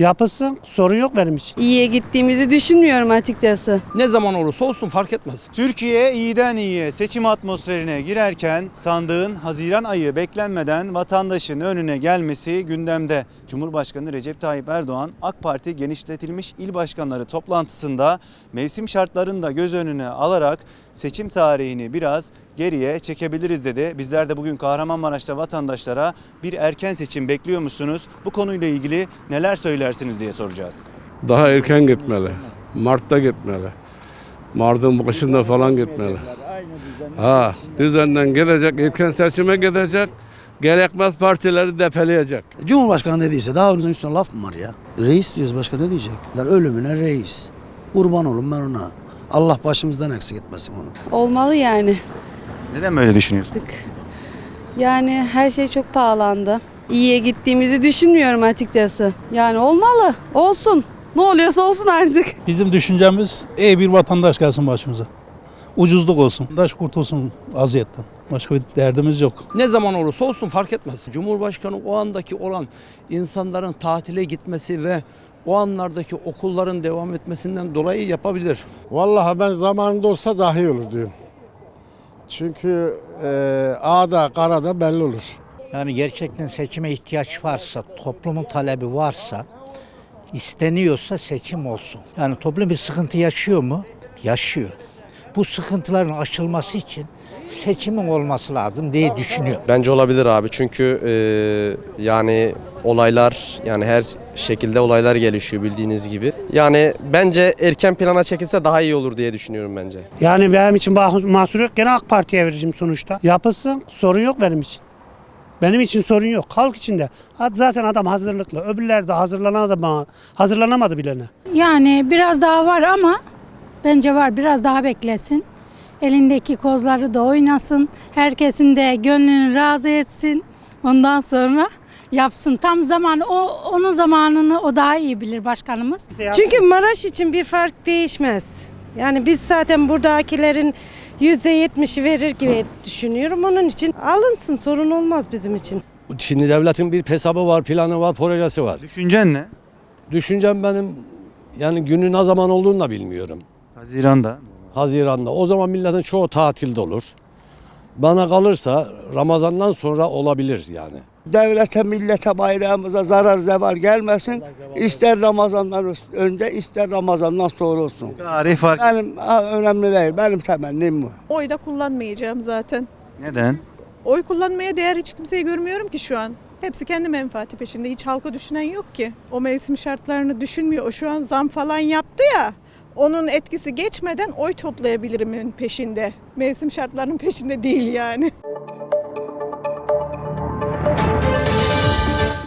Yapılsın sorun yok benim için. İyiye gittiğimizi düşünmüyorum açıkçası. Ne zaman olursa olsun fark etmez. Türkiye iyiden iyiye seçim atmosferine girerken sandığın Haziran ayı beklenmeden vatandaşın önüne gelmesi gündemde. Cumhurbaşkanı Recep Tayyip Erdoğan AK Parti genişletilmiş il başkanları toplantısında mevsim şartlarını da göz önüne alarak seçim tarihini biraz geriye çekebiliriz dedi. Bizler de bugün Kahramanmaraş'ta vatandaşlara bir erken seçim bekliyor musunuz? Bu konuyla ilgili neler söylersiniz diye soracağız. Daha erken gitmeli. Mart'ta gitmeli. Mart'ın başında falan gitmeli. Ha, düzenden gelecek, erken seçime gidecek. Gerekmez partileri depeleyecek. Cumhurbaşkanı dediyse daha onun üstüne laf mı var ya? Reis diyoruz başka ne diyecek? Ölümüne reis. Kurban olun ben ona. Allah başımızdan eksik etmesin onu. Olmalı yani. Neden böyle düşünüyorsun? Yani her şey çok pahalandı. İyiye gittiğimizi düşünmüyorum açıkçası. Yani olmalı. Olsun. Ne oluyorsa olsun artık. Bizim düşüncemiz iyi bir vatandaş gelsin başımıza. Ucuzluk olsun. Vatandaş kurtulsun aziyetten. Başka bir derdimiz yok. Ne zaman olursa olsun fark etmez. Cumhurbaşkanı o andaki olan insanların tatile gitmesi ve o anlardaki okulların devam etmesinden dolayı yapabilir. Vallahi ben zamanında olsa daha iyi olur diyorum. Çünkü e, A'da karada belli olur. Yani gerçekten seçime ihtiyaç varsa, toplumun talebi varsa, isteniyorsa seçim olsun. Yani toplum bir sıkıntı yaşıyor mu? Yaşıyor. Bu sıkıntıların aşılması için seçimin olması lazım diye düşünüyorum. Bence olabilir abi çünkü e, yani olaylar yani her şekilde olaylar gelişiyor bildiğiniz gibi. Yani bence erken plana çekilse daha iyi olur diye düşünüyorum bence. Yani benim için mahsur yok. Gene AK Parti'ye vereceğim sonuçta. Yapılsın sorun yok benim için. Benim için sorun yok. Halk için de. Ha- Zaten adam hazırlıklı. Öbürler de hazırlanamadı, hazırlanamadı bilene. Yani biraz daha var ama bence var biraz daha beklesin. Elindeki kozları da oynasın. Herkesin de gönlünü razı etsin. Ondan sonra yapsın. Tam zaman o onun zamanını o daha iyi bilir başkanımız. Çünkü Maraş için bir fark değişmez. Yani biz zaten buradakilerin %70'i verir gibi düşünüyorum. Onun için alınsın sorun olmaz bizim için. Şimdi devletin bir hesabı var, planı var, projesi var. Düşüncen ne? Düşüncem benim yani günü ne zaman olduğunu da bilmiyorum. Haziran'da. Haziran'da. O zaman milletin çoğu tatilde olur. Bana kalırsa Ramazan'dan sonra olabilir yani. Devlete, millete, bayrağımıza zarar zeval gelmesin. İster Ramazan'dan önce, ister Ramazan'dan sonra olsun. Tarih fark. Benim ha, önemli değil. Benim temennim bu. Oy da kullanmayacağım zaten. Neden? Oy kullanmaya değer hiç kimseyi görmüyorum ki şu an. Hepsi kendi menfaati peşinde. Hiç halka düşünen yok ki. O mevsim şartlarını düşünmüyor. O şu an zam falan yaptı ya. Onun etkisi geçmeden oy toplayabilirimin peşinde. Mevsim şartlarının peşinde değil yani.